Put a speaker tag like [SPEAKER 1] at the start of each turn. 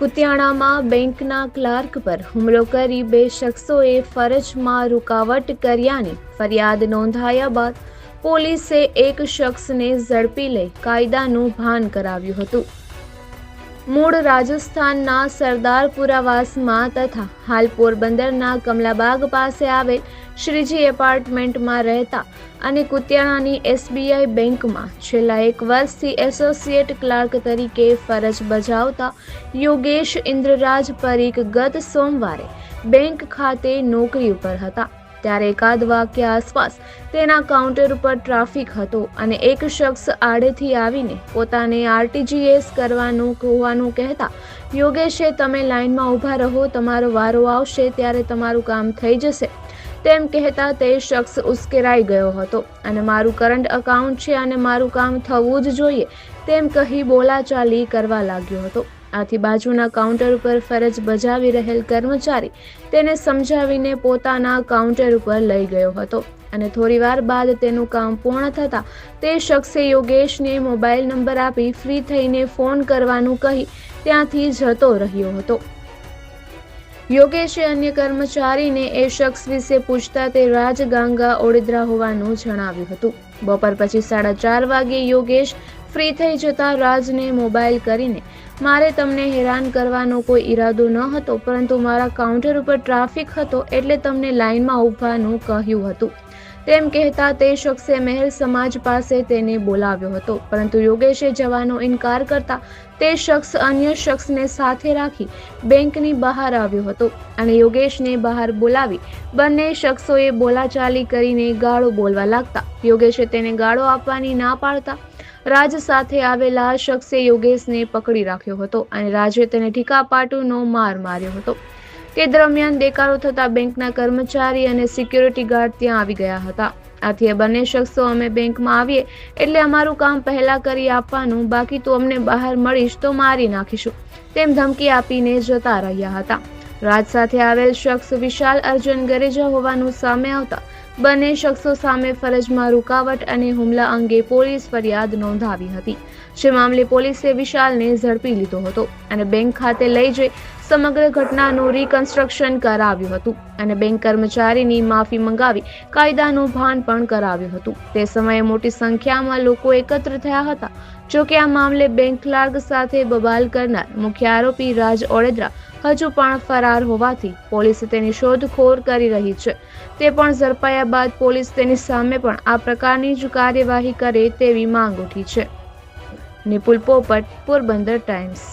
[SPEAKER 1] કુતિયાણામાં બેંકના ક્લાર્ક પર હુમલો કરી બે શખ્સોએ ફરજમાં રૂકાવટ કર્યાની ફરિયાદ નોંધાયા બાદ પોલીસે એક શખ્સને ઝડપી લઈ કાયદાનું ભાન કરાવ્યું હતું. મૂળ રાજસ્થાનના સરદારપુરાવાસમાં તથા હાલ પોરબંદરના કમલાબાગ પાસે આવેલ શ્રીજી એપાર્ટમેન્ટમાં રહેતા અને કુતિયાણાની એસબીઆઈ બેંકમાં છેલ્લા એક વર્ષથી એસોસિએટ ક્લાર્ક તરીકે ફરજ બજાવતા યોગેશ ઇન્દ્રરાજ પરીખ ગત સોમવારે બેંક ખાતે નોકરી ઉપર હતા. ત્યારે એકાદ વાગ્યા આસપાસ તેના કાઉન્ટર ઉપર ટ્રાફિક હતો અને એક શખ્સ આડેથી આવીને પોતાને આરટીજીએસ કરવાનું હોવાનું કહેતા, યોગેશે, તમે લાઇનમાં ઊભા રહો, તમારો વારો આવશે, ત્યારે તમારું કામ થઈ જશે. તેમ કહેતા તે શખ્સ ઉશ્કેરાઈ ગયો હતો. અને મારું કરંટ અકાઉન્ટ છે અને મારું કામ થવું જ જોઈએ તેમ કહી બોલાચાલી કરવા લાગ્યો હતો. આથી બાજુના કાઉન્ટર ઉપર ફરજ બજાવી રહેલ કર્મચારી તેને સમજાવીને પોતાના કાઉન્ટર ઉપર લઈ ગયો હતો અને થોડીવાર બાદ તેનું કામ પૂર્ણ થતાં તે શખ્સે યોગેશને મોબાઈલ નંબર આપી ફ્રી થઈને ફોન કરવાનું કહી ત્યાંથી જતો રહ્યો હતો. યોગેશે અન્ય કર્મચારીને એ શખ્સ વિશે પૂછતા તે રાજગાંગા ઓડિદ્રા હોવાનું જણાવ્યું હતું. બપોર પછી સાડા ચાર વાગે યોગેશ ફ્રી થઈ જતા રાજને મોબાઈલ કરીને, મારે તમને હેરાન કરવાનો કોઈ ઈરાદો ન હતો, પરંતુ મારા કાઉન્ટર ઉપર ટ્રાફિક હતો એટલે તમને લાઇનમાં ઊભવાનું કહ્યું હતું. તેમ કહેતા તે શખ્સે મહેર સમાજ પાસે તેને બોલાવ્યો હતો. પરંતુ યોગેશે જવાનો ઇનકાર કરતા તે શખ્સ અન્ય શખ્સને સાથે રાખી બેંકની બહાર આવ્યો હતો અને યોગેશને બહાર બોલાવી બંને શખ્સોએ બોલાચાલી કરીને ગાળો બોલવા લાગતા. યોગેશે તેને ગાળો આપવાની ના પાડતા રાજ સાથે આવેલા શખ્સે યોગેશને પકડી રાખ્યો હતો અને રાજે તેને ઠીકાપાટુનો માર માર્યો હતો. તે દરમિયાન દેકારો થતા બેંકના કર્મચારી અને સિક્યોરિટી ગાર્ડ ત્યાં આવી ગયા હતા. આથી એ બંને શખ્સો અમે બેંકમાં આવીએ એટલે અમારું કામ પહેલા કરી આપવાનું, બાકી તું અમને બહાર મળીશ તો મારી નાખીશું. તેમ ધમકી આપીને જતા રહ્યા હતા. રાજ સાથે આવેલ શખ્સ વિશાલ અર્જુન ગરેજા હોવાનું સામે આવતા બંને શખ્સો સામે ફરજમાં રૂકાવટ અને હુમલા અંગે પોલીસ ફરિયાદ નોંધાવી હતી. જે મામલે પોલીસે વિશાલને ઝડપી લીધો હતો અને બેંક ખાતે લઈ જઈ સમગ્ર ઘટનાનું રિકન્સ્ટ્રક્શન કરાવ્યું હતું અને બેંક કર્મચારીની માફી મંગાવી કાયદાનું ભાન પણ કરાવ્યું હતું. તે સમયે મોટી સંખ્યામાં લોકો એકત્ર થયા હતા. જોકે આ મામલે બેંક ક્લાર્ક સાથે બબાલ કરનાર મુખ્ય આરોપી રાજ ઓડેદરા હજુ પણ ફરાર હોવાથી પોલીસ તેની શોધખોળ કરી રહી છે. તે પણ ઝડપાયા બાદ પોલીસ તેની સામે પણ આ પ્રકારની જ કાર્યવાહી કરે તેવી માંગ ઉઠી છે. નિપુલ પોપટ, પોરબંદર ટાઈમ્સ.